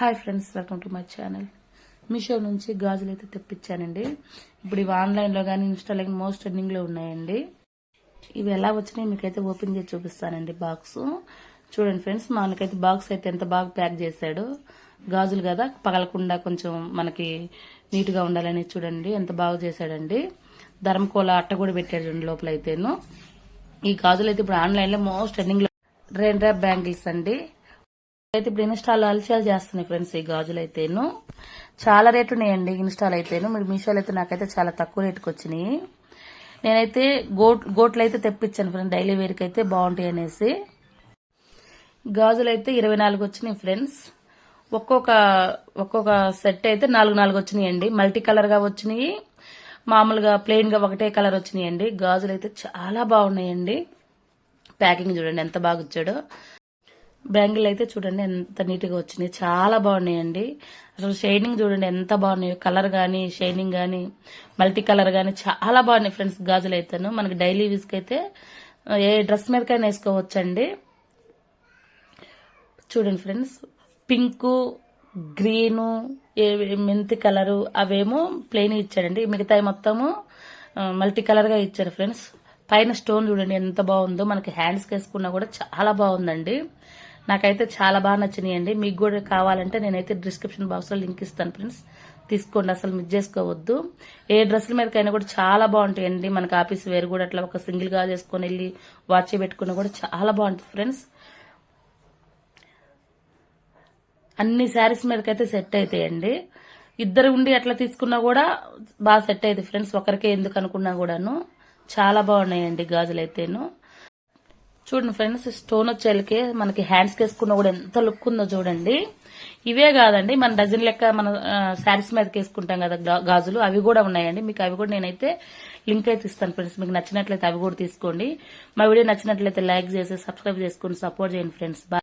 Hi friends welcome to my channel Meesho నుంచి గాజులు అయితే తెప్పించానండి. ఇప్పుడు ఇవి ఆన్లైన్లో కానీ ఇన్స్టాలో కానీ మోస్ట్ ట్రెండింగ్లో ఉన్నాయండి. ఇవి ఎలా వచ్చినాయి మీకైతే ఓపెన్ చేసి చూపిస్తానండి బాక్స్ చూడండి ఫ్రెండ్స్ మనకైతే బాక్స్ అయితే ఎంత బాగా ప్యాక్ చేశాడు. గాజులు కదా పగలకుండా కొంచెం మనకి నీట్గా ఉండాలని చూడండి ఎంత బాగా చేశాడండి. ధర్మకోల అట్ట కూడా పెట్టాడు చూడండి లోపల అయితేను ఈ గాజులు అయితే ఇప్పుడు ఆన్లైన్లో మోస్ట్ ట్రెండింగ్లో రెండ్రా బ్యాంగిల్స్ అండి. అయితే ఇప్పుడు ఇన్స్టాల్ అలచాలు చేస్తున్నాయి ఫ్రెండ్స్ ఈ గాజులు అయితేను చాలా రేటు ఉన్నాయండి ఇన్స్టాల్ అయితేను. మీరు మీషోలో అయితే నాకైతే చాలా తక్కువ రేటుకి వచ్చినాయి. నేనైతే గోట్ గోట్లు అయితే తెప్పించాను ఫ్రెండ్స్. డైలీ వేర్కి అయితే బాగుంటాయి అనేసి. గాజులు అయితే ఇరవై నాలుగు వచ్చినాయి ఫ్రెండ్స్. ఒక్కొక్క ఒక్కొక్క సెట్ అయితే నాలుగు నాలుగు వచ్చినాయండి. మల్టీ కలర్గా వచ్చినాయి. మామూలుగా ప్లెయిన్గా ఒకటే కలర్ వచ్చినాయండి. గాజులు అయితే చాలా బాగున్నాయండి. ప్యాకింగ్ చూడండి ఎంత బాగా వచ్చాడో. బ్యాంగిల్ అయితే చూడండి ఎంత నీట్గా వచ్చినాయి. చాలా బాగున్నాయండి. అసలు షైనింగ్ చూడండి ఎంత బాగున్నాయో. కలర్ కానీ షైనింగ్ కానీ మల్టీ కలర్ కానీ చాలా బాగున్నాయి ఫ్రెండ్స్ గాజులు అయితేను. మనకి డైలీ యూజ్కి అయితే ఏ డ్రెస్ మీదకైనా వేసుకోవచ్చండి. చూడండి ఫ్రెండ్స్ పింకు గ్రీను ఏ- మెంతి కలరు అవేమో ప్లెయిన్ ఇచ్చాడండి. మిగతాయి మొత్తము మల్టీ కలర్గా ఇచ్చాడు ఫ్రెండ్స్. పైన స్టోన్ చూడండి ఎంత బాగుందో. మనకి హ్యాండ్స్కి వేసుకున్నా కూడా చాలా బాగుందండి. నాకైతే చాలా బాగా నచ్చినాయండి. మీకు కూడా కావాలంటే నేనైతే డిస్క్రిప్షన్ బాక్స్లో లింక్ ఇస్తాను ఫ్రెండ్స్ తీసుకోండి అసలు మిస్ చేసుకోవద్దు. ఏ డ్రెస్సుల మీదకైనా కూడా చాలా బాగుంటాయండి. మనకి ఆఫీస్ వేరు కూడా అట్లా ఒక సింగిల్గా చేసుకొని వెళ్ళి వాచ్ పెట్టుకున్నా కూడా చాలా బాగుంటుంది ఫ్రెండ్స్ అన్ని శారీస్ మీదకైతే సెట్ అవుతాయండి ఇద్దరు ఉండి అట్లా తీసుకున్నా కూడా బాగా సెట్ అవుతుంది ఫ్రెండ్స్ ఒకరికే ఎందుకు అనుకున్నా కూడాను. చాలా బాగున్నాయండి గాజులు అయితేను చూడండి ఫ్రెండ్స్ స్టోన్ వచ్చేళ్ళకి మనకి హ్యాండ్స్ వేసుకున్న కూడా ఎంత లుక్ ఉందో చూడండి. ఇవే కాదండి మన డజన్ లెక్క మన శారీస్ మీదకి వేసుకుంటాం కదా గాజులు అవి కూడా ఉన్నాయండి. మీకు అవి కూడా నేనైతే లింక్ అయితే ఇస్తాను ఫ్రెండ్స్ మీకు నచ్చినట్లయితే అవి కూడా తీసుకోండి. మా వీడియో నచ్చినట్లయితే లైక్ చేసి సబ్స్క్రైబ్ చేసుకుని సపోర్ట్ చేయండి ఫ్రెండ్స్.